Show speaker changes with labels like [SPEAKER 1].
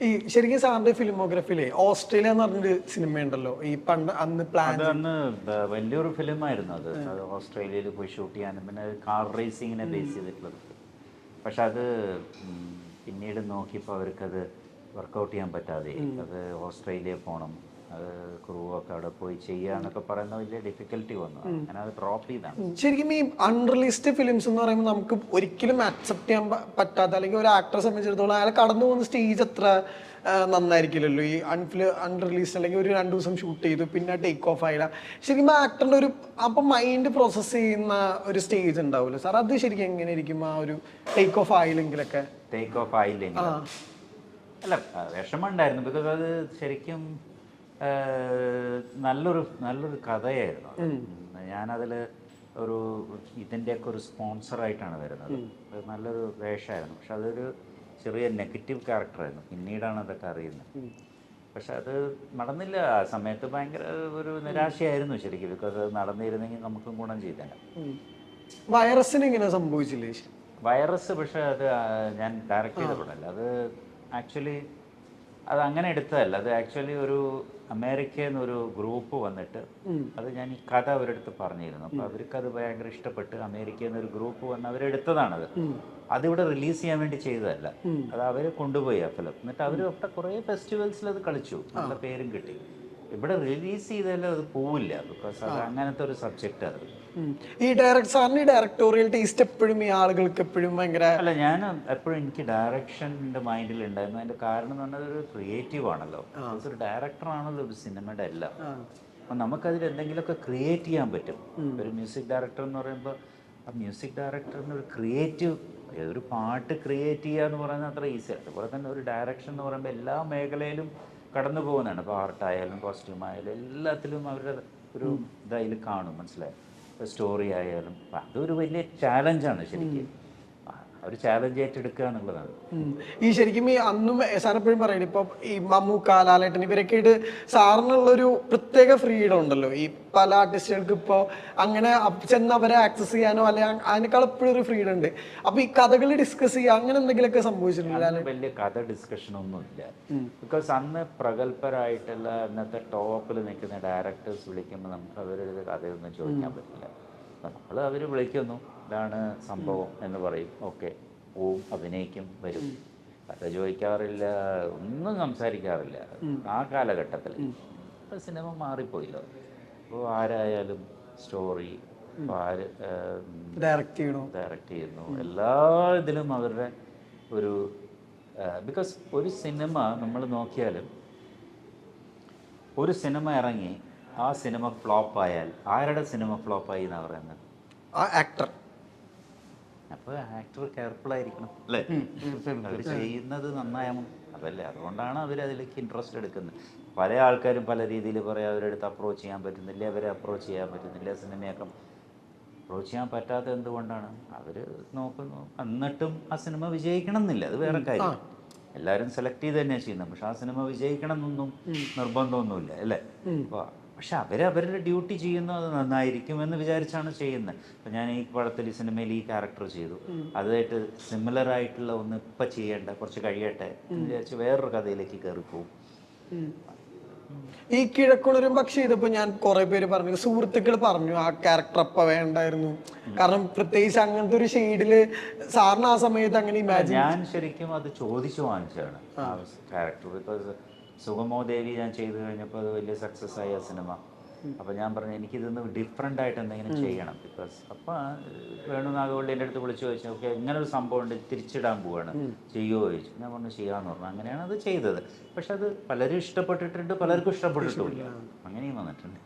[SPEAKER 1] ഈ ശരിക്കും സാറിന്റെ ഫിലിമോഗ്രഫിയിലെ ഓസ്ട്രേലിയ എന്ന് പറഞ്ഞൊരു സിനിമ ഉണ്ടല്ലോ ഈ പണ്ട് അന്ന് പ്ലാൻ
[SPEAKER 2] അത് അന്ന് ബ- വലിയൊരു ഫിലിമായിരുന്നു അത്. അത് ഓസ്ട്രേലിയയിൽ പോയി ഷൂട്ട് ചെയ്യാനും പിന്നെ കാർ റേസിങ്ങിനെ ബേസ് ചെയ്തിട്ടുള്ളത്. പക്ഷെ അത് ഉം, പിന്നീട് നോക്കിയപ്പോൾ അവർക്കത് വർക്കൗട്ട് ചെയ്യാൻ പറ്റാതെ അത് ഓസ്ട്രേലിയ പോകണം അത് ക്രൂ ഒക്കെ അവിടെ പോയി ചെയ്യുക എന്നൊക്കെ പറയുന്ന വലിയ ഡിഫിക്കൽട്ടി വന്നു. അങ്ങനെ അത് ഡ്രോപ്പ് ചെയ്താണ്.
[SPEAKER 1] ശരിക്കും ഈ അൺറിലീസ്ഡ് ഫിലിംസ് എന്ന് പറയുമ്പോൾ നമുക്ക് ഒരിക്കലും അക്സെപ്റ്റ് ചെയ്യാൻ പ- പറ്റാത്ത അല്ലെങ്കിൽ ഒരു ആക്ടറെ സംബന്ധിച്ചിടത്തോളം അയാൾ കടന്നു പോകുന്ന സ്റ്റേജ് അത്ര ആ, നന്നായിരിക്കില്ലല്ലോ. ഈ അൺഫിൽ അൺറിലീസ്ഡ് അല്ലെങ്കിൽ ഒരു രണ്ട് ദിവസം ഷൂട്ട് ചെയ്തു പിന്നെ ടേക്ക് ഓഫ് ആയില്ല. ശരിക്കും ആ ആക്ടറിന്റെ ഒരു അപ്പൊ മൈൻഡ് പ്രോസസ്സ് ചെയ്യുന്ന ഒരു സ്റ്റേജ് ഉണ്ടാവുമല്ലോ. സാർ അത് ശരിക്കും എങ്ങനെ ഇരിക്കും ആ ഒരു ടേക്ക് ഓഫ് ആയില്ലെങ്കിലൊക്കെ?
[SPEAKER 2] ടേക്ക് ഓഫ് ആയില്ലെങ്കിൽ അല്ല വിഷമം വിഷമമുണ്ടായിരുന്നു ബിക്കോസ് അത് ശരിക്കും നല്ലൊരു നല്ലൊരു കഥയായിരുന്നു. ഞാനതിൽ ഒരു ഇതിന്റെയൊക്കെ ഒരു സ്പോൺസറായിട്ടാണ് വരുന്നത്. നല്ലൊരു വേഷമായിരുന്നു. പക്ഷെ അതൊരു ചെറിയ നെഗറ്റീവ് ക്യാരക്ടറായിരുന്നു. പിന്നീടാണ് അതൊക്കെ അറിയുന്നത്. പക്ഷെ അത് നടന്നില്ല. ആ സമയത്ത് ഭയങ്കര ഒരു നിരാശയായിരുന്നു ശരിക്കും. ബിക്കോസ് അത് നടന്നിരുന്നെങ്കിൽ നമുക്കും ഗുണം ചെയ്തേനെ.
[SPEAKER 1] വൈറസിന് ഇങ്ങനെ സംഭവിച്ചില്ലേ?
[SPEAKER 2] വൈറസ് പക്ഷെ അത് ഞാൻ ഡയറക്റ്റ് ചെയ്ത പടമല്ല അത് ആക്ച്വലി അത് അങ്ങനെ എടുത്തതല്ല. അത് ആക്ച്വലി ഒരു അമേരിക്കയിൽ നിന്നൊരു ഗ്രൂപ്പ് വന്നിട്ട് അത് ഞാൻ ഈ കഥ അവരെടുത്ത് പറഞ്ഞിരുന്നു. അപ്പോൾ അവർക്ക് അത് ഭയങ്കര ഇഷ്ടപ്പെട്ട് അമേരിക്കയിൽ നിന്നൊരു ഗ്രൂപ്പ് വന്ന് അവരെടുത്തതാണത്. അതിവിടെ റിലീസ് ചെയ്യാൻ വേണ്ടി ചെയ്തതല്ല. അത് അവർ കൊണ്ടുപോയി ആ ഫിലിം. എന്നിട്ട് അവർ അവിടെ കുറേ ഫെസ്റ്റിവൽസിൽ അത് കളിച്ചു. നല്ല പേരും കിട്ടി. ഇവിടെ റിലീസ് ചെയ്താലും അത് പോവില്ല. ബിക്കോസ് അത് അങ്ങനത്തെ ഒരു സബ്ജക്റ്റ് അത്
[SPEAKER 1] ഉം. ഈ ഡയറക്ട് സാറിന് ഈ ഡയറക്ടോറിയൽ ടേസ്റ്റ് എപ്പോഴും ഈ ആളുകൾക്ക് എപ്പോഴും ഭയങ്കര
[SPEAKER 2] അല്ല ഞാൻ എപ്പോഴും എനിക്ക് ഡയറക്ഷന്റെ മൈൻഡിൽ ഉണ്ടായിരുന്നു. അതിന്റെ കാരണം എന്ന് പറഞ്ഞാൽ ഒരു ക്രിയേറ്റീവ് ആണല്ലോ. ഒരു ഡയറക്ടർ ആണല്ലോ ഒരു സിനിമയുടെ എല്ലാം. അപ്പം നമുക്കതിൽ എന്തെങ്കിലുമൊക്കെ ക്രിയേറ്റ് ചെയ്യാൻ പറ്റും. ഒരു മ്യൂസിക് ഡയറക്ടർ എന്ന് പറയുമ്പോൾ ആ മ്യൂസിക് ഡയറക്ടറിന് ഒരു ക്രിയേറ്റീവ് ഒരു പാട്ട് ക്രിയേറ്റ് ചെയ്യുക എന്ന് പറയുന്നത് അത്ര ഈസി അതുപോലെ തന്നെ ഒരു ഡയറക്ഷൻ എന്ന് പറയുമ്പോൾ എല്ലാ മേഖലയിലും കടന്നു പോകുന്നതാണ് ഇപ്പോൾ ആർട്ടായാലും കോസ്റ്റ്യൂം ആയാലും എല്ലാത്തിലും അവരുടെ ഒരു ഇതായാലും കാണും. മനസ്സിലായി? സ്റ്റോറി ആയാലും. അതൊരു വലിയ ചാലഞ്ചാണ് ശരിക്കും. ഒരു ചാലഞ്ച് ഏറ്റെടുക്കുക എന്നുള്ളതാണ്.
[SPEAKER 1] ഈ ശരിക്കും ഈ അന്നും സാർ എപ്പോഴും പറയുന്നത് ഇപ്പൊ ഈ മമ്മൂക്ക ലാലേട്ടൻ ഇവരൊക്കെ ആയിട്ട് സാറിനുള്ളൊരു പ്രത്യേക ഫ്രീഡം ഉണ്ടല്ലോ. ഈ പല ആർട്ടിസ്റ്റുകൾക്ക് ഇപ്പോ അങ്ങനെ ചെന്ന് അവരെ ആക്സസ് ചെയ്യാനോ അല്ലെ അതിനേക്കാൾ എപ്പോഴും ഒരു ഫ്രീഡം ഉണ്ട്. അപ്പൊ ഈ കഥകൾ ഡിസ്കസ് ചെയ്യുക അങ്ങനെ എന്തെങ്കിലുമൊക്കെ
[SPEAKER 2] സംഭവിച്ചിട്ടുണ്ട്? വലിയ കഥ ഡിസ്കഷൻ ഒന്നും ഇല്ല ബിക്കോസ് അന്ന് പ്രഗത്ഭരായിട്ടുള്ള ഇന്നത്തെ ടോപ്പിൽ നിൽക്കുന്ന ഡയറക്ടേഴ്സ് വിളിക്കുമ്പോൾ നമുക്ക് അവരുടെ കഥയൊന്നും ചോദിക്കാൻ പറ്റില്ല. നമ്മൾ അവർ വിളിക്കുന്നു. ഇതാണ് സംഭവം എന്ന് പറയും. ഓക്കെ. പോവും അഭിനയിക്കും വരും. കഥ ചോദിക്കാറില്ല ഒന്നും സംസാരിക്കാറില്ല. ആ കാലഘട്ടത്തിൽ ഇപ്പം സിനിമ മാറിപ്പോയില്ലോ. അപ്പോൾ ആരായാലും സ്റ്റോറി ആര്
[SPEAKER 1] ഡയറക്റ്റ് ചെയ്യണോ?
[SPEAKER 2] ഡയറക്റ്റ് ചെയ്യുന്നു. എല്ലാ ഇതിലും അവരുടെ ഒരു ബിക്കോസ് ഒരു സിനിമ നമ്മൾ നോക്കിയാലും ഒരു സിനിമ ഇറങ്ങി ആ സിനിമ ഫ്ലോപ്പ് ആയാൽ ആരുടെ സിനിമ ഫ്ലോപ്പ് ആയി എന്നാ പറയുന്നത്?
[SPEAKER 1] ആ ആക്ടർ
[SPEAKER 2] അപ്പോൾ ആക്ടർ കെയർഫുൾ ആയിരിക്കണം അല്ലേ? അവർ ചെയ്യുന്നത് നന്നായാമോ അതല്ലേ അതുകൊണ്ടാണ് അവർ അതിലേക്ക് ഇൻട്രസ്റ്റ് എടുക്കുന്നത്. പല ആൾക്കാരും പല രീതിയിൽ പറയാം അവരെടുത്ത് അപ്രോച്ച് ചെയ്യാൻ പറ്റുന്നില്ല അവരെ അപ്രോച്ച് ചെയ്യാൻ പറ്റുന്നില്ല സിനിമയൊക്കെ. അപ്രോച്ച് ചെയ്യാൻ പറ്റാത്ത എന്തുകൊണ്ടാണ്? അവർ നോക്കുന്നു. എന്നിട്ടും ആ സിനിമ വിജയിക്കണം എന്നില്ല അത് വേറെ കാര്യം. എല്ലാവരും സെലക്ട് ചെയ്ത് തന്നെയാണ് ചെയ്യുന്നത്. പക്ഷെ ആ സിനിമ വിജയിക്കണം എന്നൊന്നും നിർബന്ധമൊന്നുമില്ല അല്ലേ? അപ്പോൾ പക്ഷെ അവർ അവരുടെ ഡ്യൂട്ടി ചെയ്യുന്നു അത് നന്നായിരിക്കും എന്ന് വിചാരിച്ചാണ് ചെയ്യുന്നത്. അപ്പം ഞാൻ ഈ പടത്തിൽ ഈ സിനിമയിൽ ഈ ക്യാരക്ടർ ചെയ്തു. അതായിട്ട് സിമിലർ ആയിട്ടുള്ള ഒന്ന് ഇപ്പം ചെയ്യേണ്ട കുറച്ച് കഴിയട്ടെ എന്ന് വിചാരിച്ച് വേറൊരു കഥയിലേക്ക് കയറി പോകും
[SPEAKER 1] ഈ കിഴക്കുളരും പക്ഷെ ഇതിപ്പോ ഞാൻ കുറെ പേര് പറഞ്ഞു സുഹൃത്തുക്കൾ പറഞ്ഞു ആ ക്യാരക്ടർ അപ്പ വേണ്ടായിരുന്നു. കാരണം പ്രത്യേകിച്ച് അങ്ങനത്തെ ഒരു ഷെയ്ഡിൽ സാറിന് ആ സമയത്ത് അങ്ങനെ ഇമാജിൻ
[SPEAKER 2] ഞാൻ ശരിക്കും അത് ചോദിച്ചു വാങ്ങിച്ചാണ് ആ ക്യാരക്ടർ ബിക്കോസ് സുഗമോ ദേവി ഞാൻ ചെയ്തു കഴിഞ്ഞപ്പോൾ അത് വലിയ സക്സസ് ആയ ആ സിനിമ അപ്പോൾ ഞാൻ പറഞ്ഞു എനിക്കിതൊന്ന് ഡിഫറെന്റ് ആയിട്ട് എന്തെങ്കിലും ചെയ്യണം. ബിക്കോസ് അപ്പോൾ വേണു നാഗവള്ളി എന്റെ അടുത്ത് വിളിച്ചു ചോദിച്ചു ഓക്കെ ഇങ്ങനെ ഒരു സംഭവം ഉണ്ട് തിരിച്ചിടാൻ പോവാണ്. ചെയ്യുമോ ചോദിച്ചു. ഞാൻ പറഞ്ഞു ചെയ്യാന്ന് പറഞ്ഞു. അങ്ങനെയാണ് അത് ചെയ്തത്. പക്ഷെ അത് പലരും ഇഷ്ടപ്പെട്ടിട്ടുണ്ട് പലർക്കും ഇഷ്ടപ്പെട്ടിട്ടുമില്ല. അങ്ങനെയും വന്നിട്ടുണ്ട്.